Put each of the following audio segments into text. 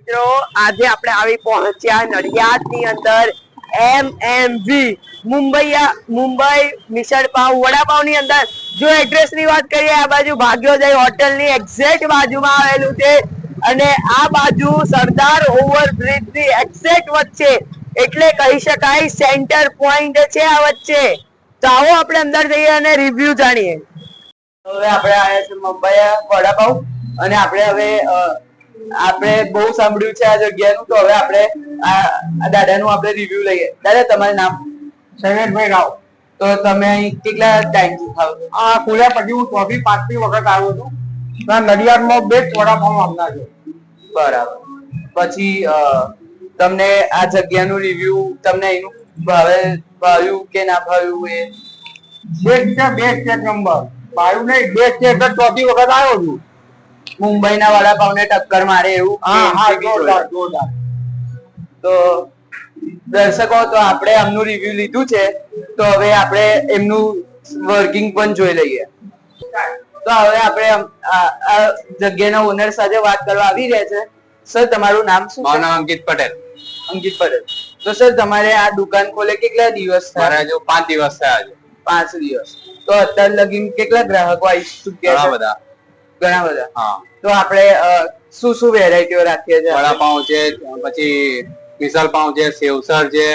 મિત્રો, આજે આપણે આવી પહોંચ્યા નડિયાદની અંદર એમ એમ વી મુંબઈ મુંબઈ મિસળ પાવ વડાપાવની અંદર. જો એડ્રેસની વાત કરીએ, આ બાજુ ભાગ્યોદય હોટેલની એક્ઝેક્ટ બાજુમાં આવેલું છે. અને આ બાજુ સરદાર ઓવરબ્રિજની એક્ઝેક્ટ વચ્ચે, એટલે કહી શકાય સેન્ટર પોઈન્ટ છે આ વચ્ચે. તો આવો આપણે અંદર જઈએ અને રિવ્યુ જાણીએ. હવે આપણે આવ્યા છે મુંબઈ વડાપાવ. અને આપણે હવે આપણે બહુ સાંભળ્યું છે આ જગ્યાનું તો હવે આપણે આ દાદાનું આપણે રિવ્યુ લઈએ. દાદા તમારું નામ? શૈલેષભાઈ રાવ. તો તમે અહીં કેટલા ટાઈમથી ખાવ આ ખુલ્યા પછી હું ચોથી પાંચમી વખત આવ્યો છું. ત્યાં નડિયાદમાં બેસ્ટ વડાપાઉં આવનાર છે. બરાબર. પછી તમને આ જગ્યાનું રિવ્યુ તમને એનું ભાવે ભાવ્યું કે ના ભાવ્યું એ? બેસ્ટ છે બેસ્ટ એક નંબર ભાવ્યું નહીં બેસ્ટ છે એટલે ચોથી વખત આવ્યો છું. મુંબઈના વડાપાવને ટક્કર મારે એવું. હા હા જોરદાર જોરદાર. તો દર્શકો તો આપણે આમનું રિવ્યુ લીધું છે. તો હવે આપણે એમનું વર્કિંગ પણ જોઈ લઈએ. તો હવે આપણે આ જગ્યાના ઓનર સાથે વાત કરવા આવી રહ્યા છે. સર તમારું નામ શું મારું નામ અંકિત પટેલ. અંકિત પટેલ. તો સર તમારે આ દુકાન ખોલે કેટલા દિવસ થયા? હજુ પાંચ દિવસ થયા છે પાંચ દિવસ. તો અત્યાર લગીન કેટલા ગ્રાહકો આવી ચૂક્યા છે? બધા. ઘણા બધા. હા. તો આપણે શું શું વેરાયટીઓ રાખીએ છીએ? વડાપાઉં છે પછી મિસલ પાઉં છે સેવસર છે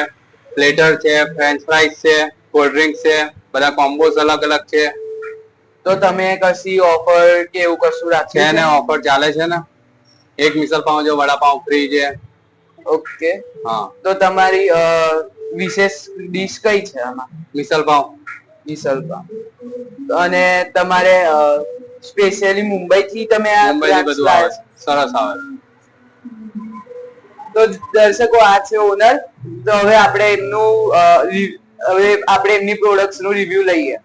પ્લેટર છે ફ્રેન્ચ ફ્રાઈઝ છે કોલ્ડ ડ્રિંક્સ છે બધા કોમ્બોસ અલગ અલગ છે. તો તમે કશી ઓફર કે એવું કશું છે રાખ્યું ને ઓફર ચાલે છે ને? એક મિસલ પાઉં છે વડાપાઉં ફ્રી છે. ઓકે. હા. તો તમારી વિશેષ ડીશ કઈ છે આમાં? મિસલ પાઉં. મિસલ પાવ અને તમારે સ્પેશિયલી મુંબઈ થી તમે આ મુંબઈ બધું આવે. સરસ આવે. તો દર્શકો આ છે ઓનર તો હવે આપણે એમનું હવે આપણે એમની પ્રોડક્ટ્સનું રિવ્યુ લઈએ.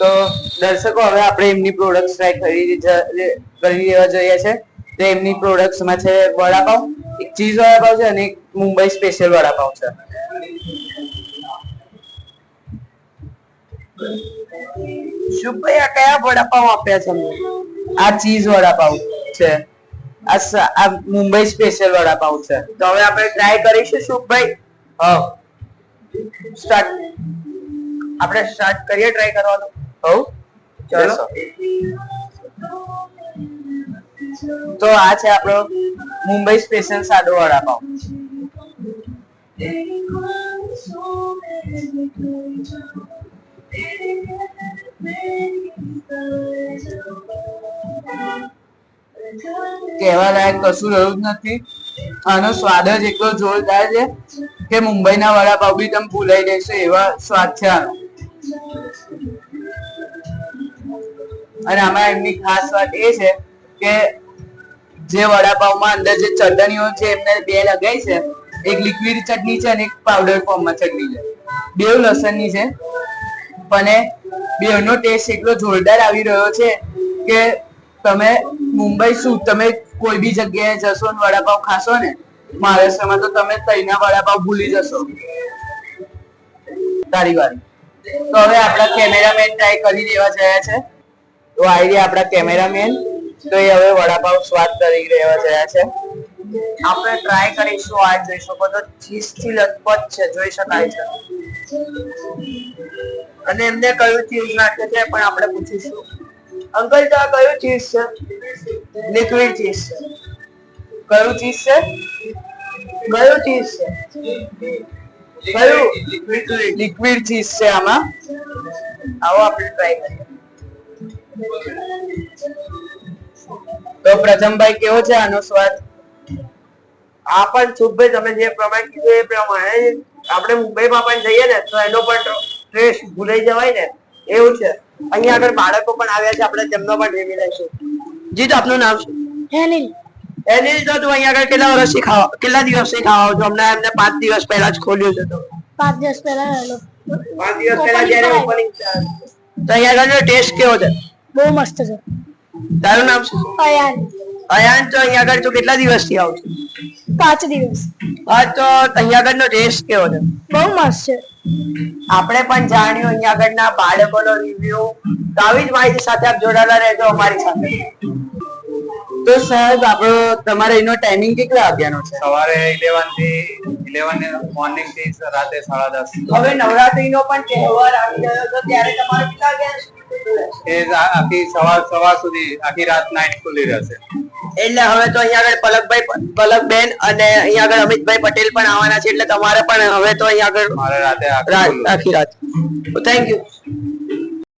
તો દર્શકો હવે આપણે એમની પ્રોડક્ટ્સ ટ્રાય કરી કરી લેવા જોઈએ છે. તો એમની પ્રોડક્ટ્સમાં છે વડાપાવ. એક ચીઝ વડાપાવ છે અને એક મુંબઈ સ્પેશિયલ વડાપાવ છે. શુભભાઈ આ કયા વડાપાવ આપ્યા છે અમને? આ ચીઝ વડાપાવ છે. આ આ મુંબઈ સ્પેશિયલ વડાપાવ છે. તો હવે આપણે ટ્રાય કરીશું શુભભાઈ? હા. સ્ટાર્ટ આપણે સ્ટાર્ટ કરીએ ટ્રાય કરવાનું? હવ. ચલો. તો આ છે આપણો મુંબઈ સ્પેશિયલ સાદો વડાપાવ કહેવા લાયક કશું રહ્યું જ નથી. આનો સ્વાદ જ એટલો જોરદાર છે કે મુંબઈના વડાપાવ બી તમે ભૂલાઈ જશો એવા સ્વાદ છે આનો. અને આમાં એમની ખાસ વાત એ છે કે જે વડાપાવમાં અંદર જે ચટણીઓ છે, એમને બે લગાઈ છે. એક લિક્વિડ ચટણી છે અને એક પાવડર ફોર્મમાં ચટણી છે. બે લસણની છે. પણ બેનો ટેસ્ટ એટલો જોરદાર આવી રહ્યો છે કે તમે મુંબઈ શું, તમે કોઈ બી જગ્યાએ જશો ને વડાપાવ ખાશો ને, મહારાષ્ટ્રમાં તો તમે તઈના વડાપાવ ભૂલી જશો. તારી વાત. તો હવે આપણા કેમેરામેન ટ્રાય કરી દેવા જયા છે. તો આવી આપણા કેમેરામેન તો એ હવે વડાપાવ સ્વાદ કરી રહ્યા જયા છે. આપણે ટ્રાય કરીશું આ જોઈ શકો તો ચીઝથી લથપથ છે જોઈ શકાય છે. અને એમને કયું ચીઝ નાખે છે પણ આપણે પૂછીશું. અંકલ તો આ કયું ચીઝ છે? Liquid cheese. છે કયું ચીઝ છે? કયું ચીઝ છે? કયું? લિક્વિડ. ચીઝ છે આમાં. આવો આપણે ટ્રાય કરીએ. તો પ્રથમભાઈ કેવો છે આનો સ્વાદ? આ પણ સુખભાઈ તમે જે પ્રમાણે કીધું એ પ્રમાણે આપણે મુંબઈમાં પણ જઈએ ને તો એનો પણ ટેસ્ટ ભૂલાઈ જવાય ને. એવું છે. અહીંયા આગળ બાળકો પણ આવ્યા છે આપણે તેમનો પણ રિવ્યુ લઈશું જીત આપનું નામ શું? હેનિલ એની તો તું અહીંયા આગળ કેટલા વર્ષથી ખાવા કેટલા દિવસથી ખાવા છો? હમણાં એમને પાંચ દિવસ પહેલા જ ખોલ્યું છે તો. પાંચ દિવસ પહેલા પાંચ દિવસ પહેલા જ્યારે ઓપનિંગ તો અહીંયા આગળનો ટેસ્ટ કેવો છે? બહુ મસ્ત છે. તારું નામ શું? અયાન. અયાન તો અહીંયા આગળ તું કેટલા દિવસથી આવું છું? પાંચ દિવસ. હા તો અહીંયા આગળનો ટેસ્ટ કેવો છે? બહુ મસ્ત છે. આપણે પણ જાણ્યું અહીંયા આગળના બાળકોનો રિવ્યુ તો આવી જ માહિતી સાથે આપ જોડાયેલા રહેજો અમારી સાથે. તો સાહેબ આપણો તમારે એનો ટાઈમિંગ કેટલા વાગ્યાનો છે? સવારે ઇલેવનથી ઇલેવન મોર્નિંગથી રાતે સાડા દસ. હવે નવરાત્રીનો પણ તહેવાર આવી ગયો છે ત્યારે તમારે કેટલા વાગ્યા એ આખી સવાર સવાર સુધી આખી રાત નાઇટ ખુલ્લી રહેશે. એટલે હવે તો અહીંયા આગળ પલકભાઈ પલકબેન અને અહીંયા આગળ અમિતભાઈ પટેલ પણ આવવાના છે એટલે તમારે પણ હવે તો અહીંયા આગળ રાત આખી રાત થેન્ક યુ